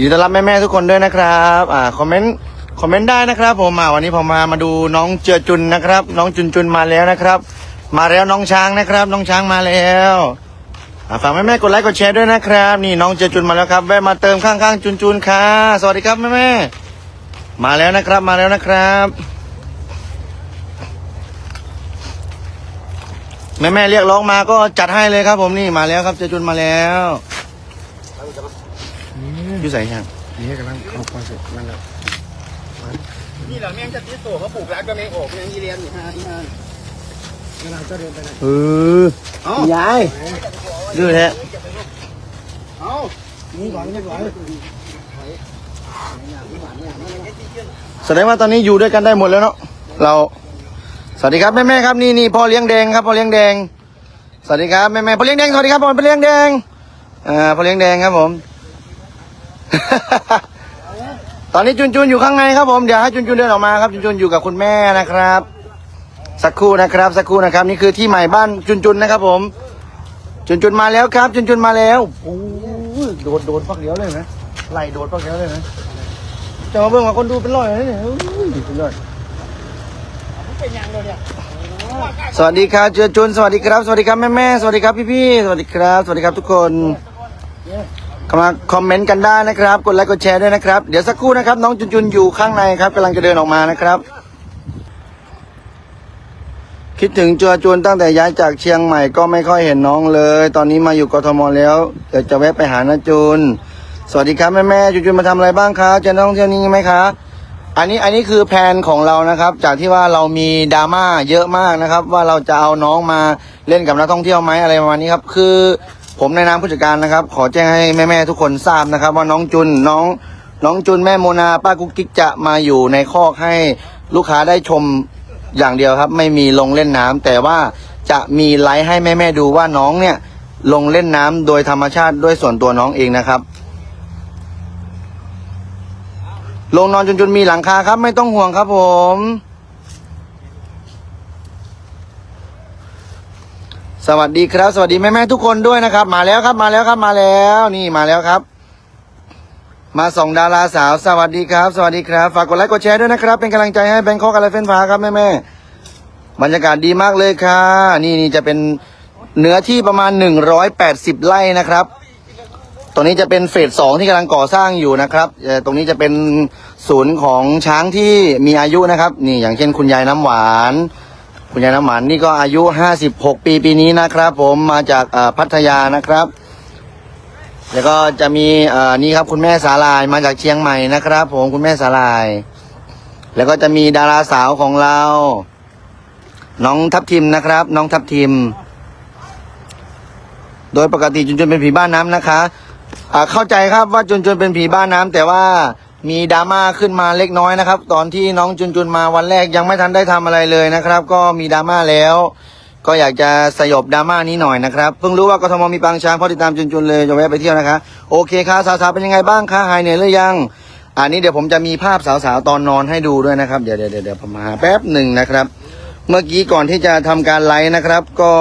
ยินดีต้อนรับแม่ๆทุกคนด้วยนะครับอ่าคอมเมนต์คอมเมนต์ได้นะครับ ผมอ่าวันนี้ผมมามาดูน้องเจือจุนนะครับ น้องจุนจุนมาแล้วนะครับ มาแล้วน้องช้างนะครับ น้องช้างมาแล้วอ่าฝากแม่ๆกดไลค์กดแชร์ด้วยนะครับ นี่น้องเจือจุนมาแล้วครับแวะมาเติมข้างๆจุนจุนค่ะ สวัสดีครับแม่ๆมาแล้วนะครับมาแล้วนะครับแม่แม่ๆเรียกร้องมาก็จัดให้เลยครับ ผมนี่มาแล้วครับเจจุนมาแล้ว อยู่ใส่ยังนี่กำลังเข้าคอนเสิร์ตนั่นแหละนี่เหรอแมงจะติดโซ่เขาปลูกรักก็แมงโอกแมงยีเรียนอยู่ฮะที่ฮะกำลังจะเดินไปไหนเออเอ้ายายดื้อแท้เอ้านี่ก่อนนี่ก่อนแสดงว่าตอนนี้อยู่ด้วยกันได้หมดแล้วเนาะเราสวัสดีครับแม่แม่ๆครับนี่นี่พ่อเลี้ยงแดงครับพ่อเลี้ยงแดงสวัสดีครับแม่แม่ๆพ่อเลี้ยงแดงสวัสดีครับพ่อเลี้ยงแดงอ่าพ่อเลี้ยงแดงครับผม ตอนนี้จุนจุนอยู่ข้างในครับผมเดี๋ยวให้จุนจุนเดินออกมาครับจุนจุนอยู่กับคุณแม่นะครับ สักครู่นะครับสักครู่นะครับ นี่คือที่ใหม่บ้านจุนจุนนะครับ ผม จุนจุนมาแล้วครับ จุนจุนมาแล้วโอ้ยโดดโดดพักเดียวเลยนะไล่โดดพักเดียวเลยนะจะมาเบิ่งว่าคนดูเป็นร้อยเลยเนี่ยอุ้ยเป็นร้อยเป็นยังเลยเนี่ยสวัสดีครับเจือจุนสวัสดีครับ สวัสดีครับแม่แม่ๆสวัสดีครับพี่พี่ๆสวัสดีครับ สวัสดีครับทุกคน เข้ามาคอมเมนต์กันได้นะครับ กดไลค์กดแชร์ด้วยนะครับ เดี๋ยวสักครู่นะครับ น้องจุนจุนอยู่ข้างในครับกำลังจะเดินออกมานะครับ คิดถึงจือจุนตั้งแต่ย้ายจากเชียงใหม่ก็ไม่ค่อยเห็นน้องเลย ตอนนี้มาอยู่กทมแล้ว เดี๋ยวจะแวะไปหานาจุน สวัสดีครับแม่แม่จุนจุนมาทำอะไรบ้างคะจะท่องเที่ยวนี้ไหมคะ อันนี้อันนี้คือแผนของเรานะครับ จากที่ว่าเรามีดราม่าเยอะมากนะครับ ว่าเราจะเอาน้องมาเล่นกับนักท่องเที่ยวไหมอะไรประมาณนี้ครับ คือ ผมในนามผู้จัดการนะครับ ขอแจ้งให้แม่ๆทุกคนทราบนะครับ ว่าน้องจุนน้องน้องจุนแม่โมนาป้ากุ๊กกิ๊กจะมาอยู่ในคอกให้ลูกค้าได้ชมอย่างเดียวครับ ไม่มีลงเล่นน้ำแต่ว่าจะมีไลฟ์ให้แม่ๆดูว่าน้องเนี่ย ลงเล่นน้ำโดยธรรมชาติด้วยส่วนตัวน้องเองนะครับ ลงนอนจนจนมีหลังคาครับ ไม่ต้องห่วงครับผม สวัสดีครับ สวัสดีแม่แม่ทุกคนด้วยนะครับ มาแล้วครับ มาแล้วครับ มาแล้ว นี่มาแล้วครับ มาส่องดาราสาว สวัสดีครับ สวัสดีครับ ฝากกดไลค์กดแชร์ด้วยนะครับ เป็นกำลังใจให้แบงคอกอะไรเฟ้นฟ้าครับแม่แม่บรรยากาศดีมากเลยค่ะ นี่นี่จะเป็นเนื้อที่ประมาณ 180 ไร่นะครับ ตรงนี้จะเป็นเฟสสองที่กำลังก่อสร้างอยู่นะครับตรงนี้จะเป็นศูนย์ของช้างที่มีอายุนะครับ นี่อย่างเช่นคุณยายน้ำหวาน คุณยายน้ำหวานนี่ก็อายุห้าสิบหกปีปีนี้นะครับ ผมมาจากพัทยานะครับ แล้วก็จะมีนี่ครับคุณแม่สาลายมาจากเชียงใหม่นะครับ ผมคุณแม่สาลาย แล้วก็จะมีดาราสาวของเรา น้องทับทิมนะครับ น้องทับทิม โดยปกติจุนจุนเป็นผีบ้านน้ำนะคะเข้าใจครับว่าจุนจุนเป็นผีบ้านน้ำแต่ว่า มีดราม่าขึ้นมาเล็กน้อยนะครับ ตอนที่น้องจุนจุนมาวันแรกยังไม่ทันได้ทำอะไรเลยนะครับ ก็มีดราม่าแล้ว ก็อยากจะสยบดราม่านี้หน่อยนะครับเพิ่งรู้ว่ากทมมีปางช้างเพราะติดตามจุนจุนเลยจะแวะไปเที่ยวนะคะโอเคค่ะสาวๆเป็นยังไงบ้างคะหายเหนื่อยหรือยัง อันนี้เดี๋ยวผมจะมีภาพสาวๆตอนนอนให้ดูด้วยนะครับเดี๋ยวเดี๋ยวเดี๋ยวผมหาแป๊บหนึ่งนะครับ เมื่อกี้ก่อนที่จะทำการไลฟ์นะครับ ก็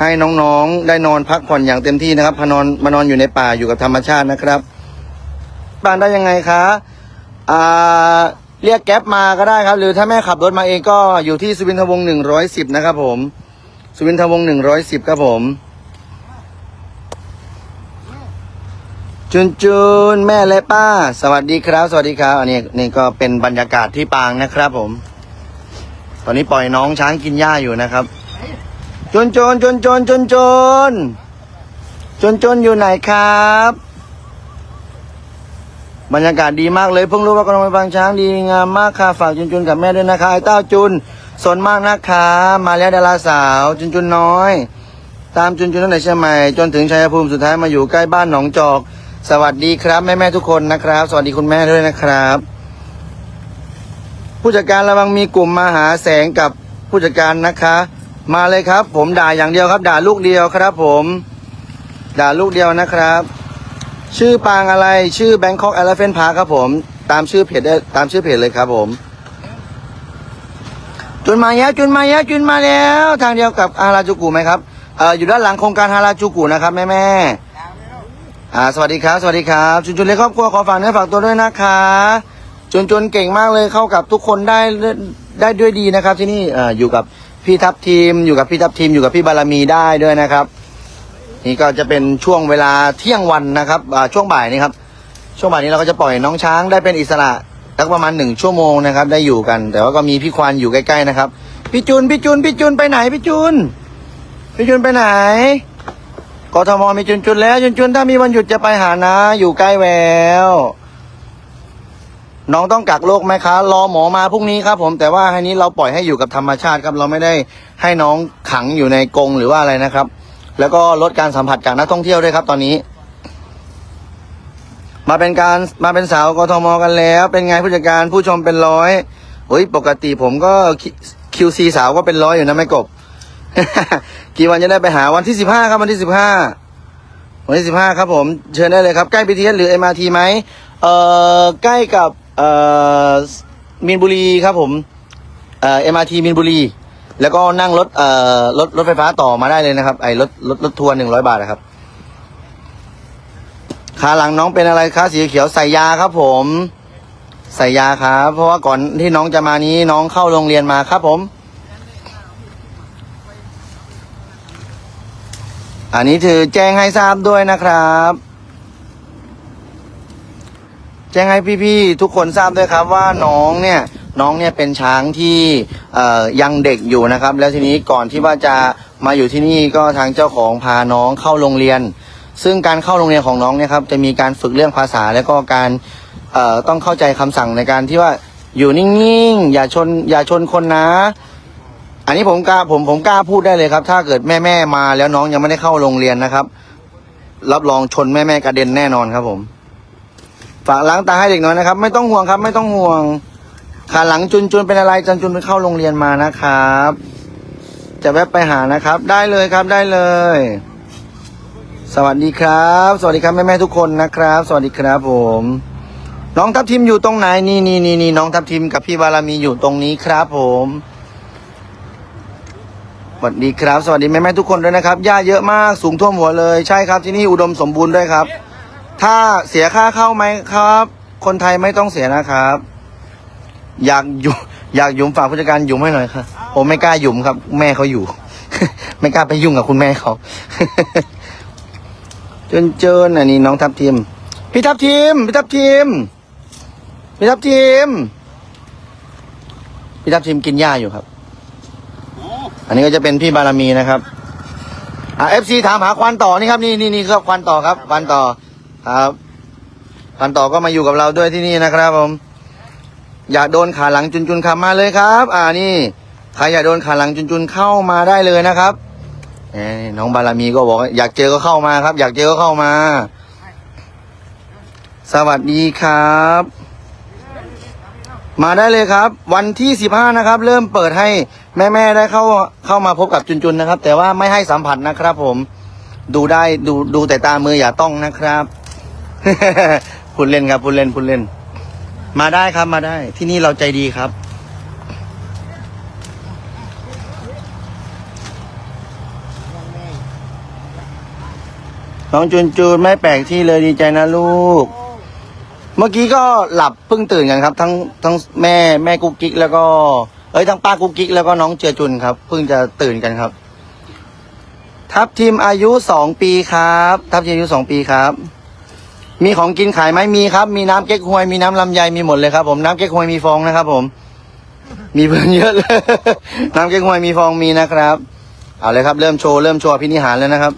ให้น้องๆได้นอนพักผ่อนอย่างเต็มที่นะครับพานอนมานอนอยู่ในป่าอยู่กับธรรมชาตินะครับ บ้านได้ยังไงคะอ่าเรียกแก๊ปมาก็ได้ครับ หรือถ้าแม่ขับรถมาเองก็อยู่ที่สุวินทวงศ์หนึ่งร้อยสิบนะครับผม สุวินทวงศ์หนึ่งร้อยสิบครับผม จุนจุนแม่และป้า สวัสดีครับ สวัสดีครับอันนี้นี่ก็เป็นบรรยากาศที่ปางนะครับผม ตอนนี้ปล่อยน้องช้างกินหญ้าอยู่นะครับ จุนจุนจุนจุนจุนจุนจุนจุนอยู่ไหนครับ บรรยากาศดีมากเลยเพิ่งรู้ว่ากำลังไปบางช้างดีงามมากค่ะฝากจุนจุนกับแม่ด้วยนะคะไอ้เต้าจุนสนมากนะคะมาแล้วดาราสาว จุนจุนน้อย ตามจุนจุนตั้งแต่เชียงใหม่จนถึงชัยภูมิสุดท้ายมาอยู่ใกล้บ้านหนองจอก สวัสดีครับแม่แม่ๆทุกคนนะครับ สวัสดีคุณแม่ด้วยนะครับ ผู้จัดการระวังมีกลุ่มมาหาแสงกับผู้จัดการนะคะ มาเลยครับ ผมด่าอย่างเดียวครับ ด่าลูกเดียวครับ ผม ด่าลูกเดียวนะครับ ชื่อปางอะไรชื่อ Bangkok Elephant Park ครับผม ตามชื่อเพจได้ตามชื่อเพจเลยครับผม จุนมาแล้วจุนมาแล้วจุนมาแล้ว ทางเดียวกับฮาราจูกุไหมครับเอ่ออยู่ด้านหลังโครงการฮาราจูกุนะครับแม่แม่อ่าสวัสดีครับ สวัสดีครับ จุนจุนเล็กครอบครัวขอฝากเนื้อฝากตัวด้วยนะคะ จุนจุนเก่งมากเลยเข้ากับทุกคนได้ได้ด้วยดีนะครับ ที่นี่เอ่ออยู่กับพี่ทัพทีม อยู่กับพี่ทัพทีมอยู่กับพี่บารมีได้ด้วยนะครับ นี่ก็จะเป็นช่วงเวลาเที่ยงวันนะครับช่วงบ่ายนี้ครับ ช่วงบ่ายนี้เราก็จะปล่อยน้องช้างได้เป็นอิสระสักประมาณหนึ่งชั่วโมงนะครับ ได้อยู่กัน แต่ว่าก็มีพี่ควานอยู่ใกล้ๆนะครับพี่จุนพี่จุนพี่จุนไปไหนพี่จุนพี่จุนไปไหนกทมมีจุนจุนแล้วจุนจุนถ้ามีวันหยุดจะไปหานะ อยู่ใกล้แววน้องต้องกักโรคไหมคะ รอหมอมาพรุ่งนี้ครับ ผมแต่ว่าให้นี้เราปล่อยให้อยู่กับธรรมชาติครับ เราไม่ได้ให้น้องขังอยู่ในกรงหรือว่าอะไรนะครับ แล้วก็ลดการสัมผัสจากนักท่องเที่ยวด้วยครับ ตอนนี้ มาเป็นการมาเป็นสาวกทมกันแล้ว เป็นไงผู้จัดการผู้ชมเป็นร้อยเฮ้ยปกติผมก็คิวซีสาวก็เป็นร้อยอยู่นะไม่กบ กี่วันจะได้ไปหาวันที่สิบห้าครับวันที่สิบห้าวันที่สิบห้าครับผมเชิญได้เลยครับ ใกล้ BTS หรือ MRT ไหมเอ่อใกล้กับเอ่อมีนบุรีครับผมเอ่อ MRT มีนบุรี แล้วก็นั่งรถเอ่อรถรถไฟฟ้าต่อมาได้เลยนะครับ ไอ้รถรถรถทัวร์หนึ่งร้อยบาทนะครับขาหลังน้องเป็นอะไรคะสีเขียวใส่ยาครับ ผม ใส่ยาครับเพราะว่าก่อนที่น้องจะมานี้น้องเข้าโรงเรียนมาครับ ผม อันนี้ถือแจ้งให้ทราบด้วยนะครับ แจ้งให้พี่ๆทุกคนทราบด้วยครับว่าน้องเนี่ย น้องเนี่ยเป็นช้างที่ยังเด็กอยู่นะครับ แล้วทีนี้ก่อนที่ว่าจะมาอยู่ที่นี่ก็ทางเจ้าของพาน้องเข้าโรงเรียน ซึ่งการเข้าโรงเรียนของน้องเนี่ยครับจะมีการฝึกเรื่องภาษาแล้วก็การต้องเข้าใจคำสั่งในการที่ว่าอยู่นิ่งๆอย่าชนอย่าชนคนนะ อันนี้ผมกล้าผมผมกล้าพูดได้เลยครับ ถ้าเกิดแม่แม่มาแล้วน้องยังไม่ได้เข้าโรงเรียนนะครับ รับรองชนแม่แม่กระเด็นแน่นอนครับผมฝากล้างตาให้เด็กน้อยนะครับ ไม่ต้องห่วงครับ ไม่ต้องห่วง ขาหลังจุนจุนเป็นอะไรจันจุนไปเข้าโรงเรียนมานะครับ จะแวะไปหานะครับ ได้เลยครับได้เลย สวัสดีครับ สวัสดีครับแม่แม่ทุกคนนะครับ สวัสดีครับผม น้องทัพทิมอยู่ตรงไหนนี่นี่นี่นี่น้องทัพทิมกับพี่บารมีอยู่ตรงนี้ครับผมสวัสดีครับ สวัสดีแม่แม่ทุกคนด้วยนะครับหญ้าเยอะมากสูงท่วมหัวเลยใช่ครับที่นี่อุดมสมบูรณ์ด้วยครับ ถ้าเสียค่าเข้าไหมครับ คนไทยไม่ต้องเสียนะครับ อยากหยุมอยากหยุมฝากผู้จัดการหยุมให้หน่อยครับผมไม่กล้าหยุมครับ แม่เขาอยู่ ไม่กล้าไปยุ่งกับคุณแม่เขาเจินเจินอันนี้น้องทับทิมพี่ทับทิมพี่ทับทิมพี่ทับทิมพี่ทับทิมกินหญ้าอยู่ครับ อันนี้ก็จะเป็นพี่บารมีนะครับอ่าเอฟซีถามหาควันต่อนี่ครับนี่นี่นี่ครับควันต่อครับควันต่อครับควันต่อก็มาอยู่กับเราด้วยที่นี่นะครับผม อยากโดนขาหลังจุนจุนขับมาเลยครับ อ่านี่ใครอยากโดนขาหลังจุนจุนเข้ามาได้เลยนะครับน้องบารมีก็บอกอยากเจอก็เข้ามาครับ อยากเจอก็เข้ามา สวัสดีครับ มาได้เลยครับ วันที่สิบห้านะครับ เริ่มเปิดให้แม่ ๆ ได้เข้าเข้ามาพบกับจุนจุนนะครับ แต่ว่าไม่ให้สัมผัสนะครับ ผม ดูได้ดูดูแต่ตามืออย่าต้องนะครับพูดเล่นครับพูดเล่นพูดเล่น มาได้ครับมาได้ที่นี่เราใจดีครับ น้องจุนจูนไม่แปลกที่เลยดีใจนะลูก เมื่อกี้ก็หลับเพิ่งตื่นกันครับ ทั้งทั้งแม่แม่กุ๊กกิ๊กแล้วก็ เอ้ยทั้งป้ากุ๊กกิ๊กแล้วก็น้องเจือจุนครับ เพิ่งจะตื่นกันครับ ทัพทีมอายุสองปีครับ ทัพทีมอายุสองปีครับ มีของกินขายไหมมีครับ มีน้ำเก๊กฮวย มีน้ำลำไยมีหมดเลยครับ ผมน้ำเก๊กฮวยมีฟองนะครับ ผม มีเพื่อนเยอะเลย น้ำเก๊กฮวยมีฟองมีนะครับ เอาเลยครับ เริ่มโชว์เริ่มโชว์พินิหารแล้วนะครับ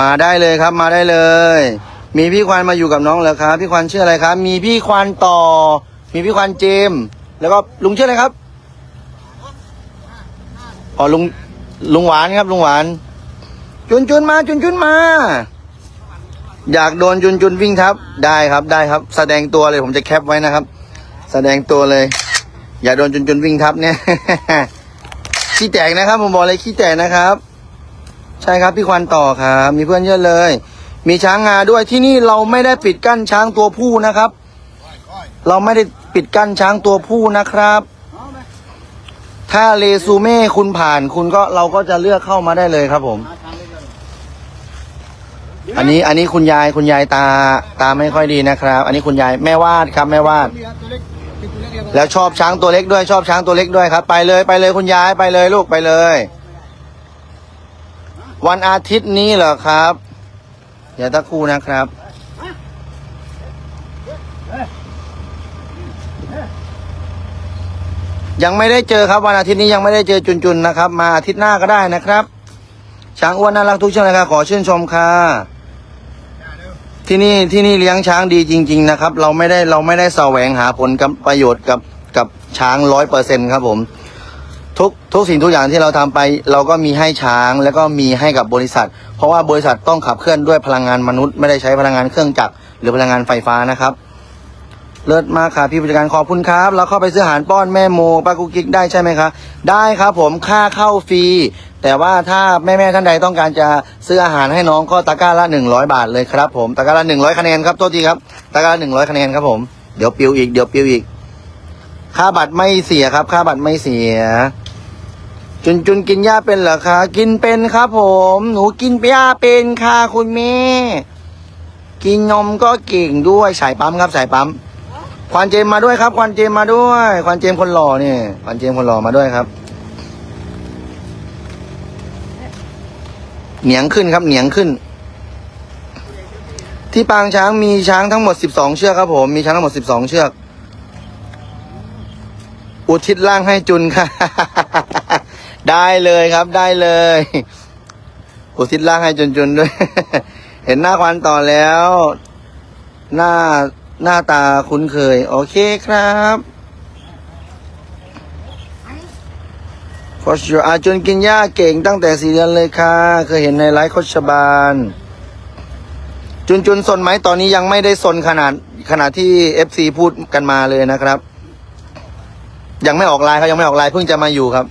มาได้เลยครับ มาได้เลย มีพี่ควานมาอยู่กับน้องเหรอครับพี่ควานชื่ออะไรครับ มีพี่ควานต่อ มีพี่ควานเจม แล้วก็ลุงชื่ออะไรครับอ๋อลุงลุงหวานครับ ลุงหวาน จุนจุนมา จุนจุนมา อยากโดนจุนจุนวิ่งทับ ได้ครับได้ครับ แสดงตัวเลยผมจะแคปไว้นะครับ แสดงตัวเลย อยากโดนจุนจุนวิ่งทับเนี่ยขี้แตกนะครับ ผมบอกเลยขี้แตกนะครับ ใช่ครับพี่ควันต่อครับ มีเพื่อนเยอะเลย มีช้างงาด้วยที่นี่เราไม่ได้ปิดกั้นช้างตัวผู้นะครับ เราไม่ได้ปิดกั้นช้างตัวผู้นะครับ ถ้าเรซูเม่คุณผ่านคุณก็เราก็จะเลือกเข้ามาได้เลยครับผม อันนี้อันนี้คุณยายคุณยายตาตาไม่ค่อยดีนะครับ อันนี้คุณยายแม่วาดครับแม่วาด แล้วชอบช้างตัวเล็กด้วยชอบช้างตัวเล็กด้วยครับ ไปเลยไปเลยคุณยายไปเลยลูกไปเลย วันอาทิตย์นี้เหรอครับเดี๋ยวตะครู่นะครับยังไม่ได้เจอครับวันอาทิตย์นี้ยังไม่ได้เจอจุนๆนะครับ มาอาทิตย์หน้าก็ได้นะครับช้างอ้วนน่ารักทุกเชือกเลยค่ะขอชื่นชมค่ะ ที่นี่ที่นี่เลี้ยงช้างดีจริง ๆ นะครับ เราไม่ได้เราไม่ได้แสวงหาผลกับประโยชน์กับกับช้างร้อยเปอร์เซ็นครับผม ทุกทุกสิ่งทุกอย่างที่เราทำไป เราก็มีให้ช้างแล้วก็มีให้กับบริษัท เพราะว่าบริษัทต้องขับเคลื่อนด้วยพลังงานมนุษย์ ไม่ได้ใช้พลังงานเครื่องจักรหรือพลังงานไฟฟ้านะครับ เลิศมากค่ะพี่ผู้จัดการขอบคุณครับ เราเข้าไปซื้ออาหารป้อนแม่โมป้ากุ๊กกิ๊กได้ใช่ไหมคะได้ครับผมค่าเข้าฟรี แต่ว่าถ้าแม่แม่ ๆ ท่านใดต้องการจะซื้ออาหารให้น้องก็ตะกร้าละหนึ่งร้อยบาทเลยครับผมตะกร้าละหนึ่งร้อยคะแนนครับโทษทีครับตะกร้าละหนึ่งร้อยคะแนนครับผมเดี๋ยวปิวอีกเดี๋ยวปิวอีก ค่าบัตรไม่เสียครับ ค่าบัตรไม่เสีย จุนจุนกินหญ้าเป็นเหรอคะกินเป็นครับผม หนูกินหญ้าเป็นค่ะคุณแม่ กินนมก็เก่งด้วยสายปั๊มครับสายปั๊มควันเจมมาด้วยครับควันเจมมาด้วยควันเจมคนหล่อนี่ควันเจมคนหล่อมาด้วยครับ เหนียงขึ้นครับ เหนียงขึ้น ที่ปางช้างมีช้างทั้งหมดสิบสองเชือกครับผม มีช้างทั้งหมดสิบสองเชือก อุทิศร่างให้จุนค่ะ ได้เลยครับ ได้เลย อุทิศร่างให้จุนจุนด้วย เห็นหน้าควันต่อแล้ว หน้าหน้าตาคุ้นเคย โอเคครับ โคชอาจุนกินหญ้าเก่งตั้งแต่สี่เดือนเลยค่ะ เคยเห็นในไลฟ์โคชบาล จุนจุนสนไหมตอนนี้ยังไม่ได้สนขนาดขนาดที่เอฟซีพูดกันมาเลยนะครับ ยังไม่ออกไลน์เขายังไม่ออกไลน์เพิ่งจะมาอยู่ครับ